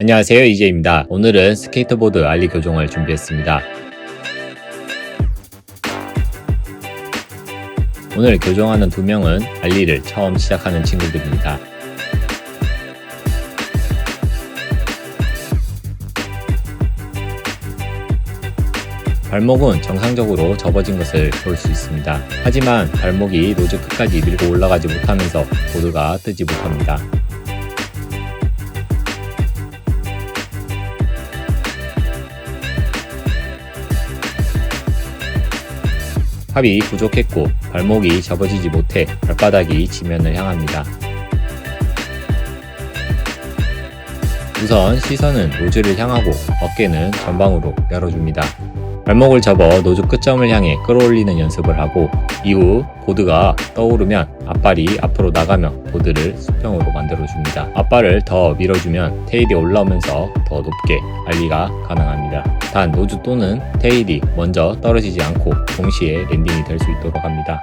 안녕하세요 이재입니다. 오늘은 스케이트보드 알리 교정을 준비했습니다. 오늘 교정하는 두 명은 알리를 처음 시작하는 친구들입니다. 발목은 정상적으로 접어진 것을 볼 수 있습니다. 하지만 발목이 노즈 끝까지 밀고 올라가지 못하면서 보드가 뜨지 못합니다. 합이 부족했고 발목이 접어지지 못해 발바닥이 지면을 향합니다. 우선 시선은 노즈를 향하고 어깨는 전방으로 열어줍니다. 발목을 접어 노즈 끝점을 향해 끌어올리는 연습을 하고 이후 보드가 떠오르면 앞발이 앞으로 나가며 보드를 수평으로 만들어줍니다. 앞발을 더 밀어주면 테일이 올라오면서 더 높게 알리가 가능합니다. 단 노즈 또는 테일이 먼저 떨어지지 않고 동시에 랜딩이 될 수 있도록 합니다.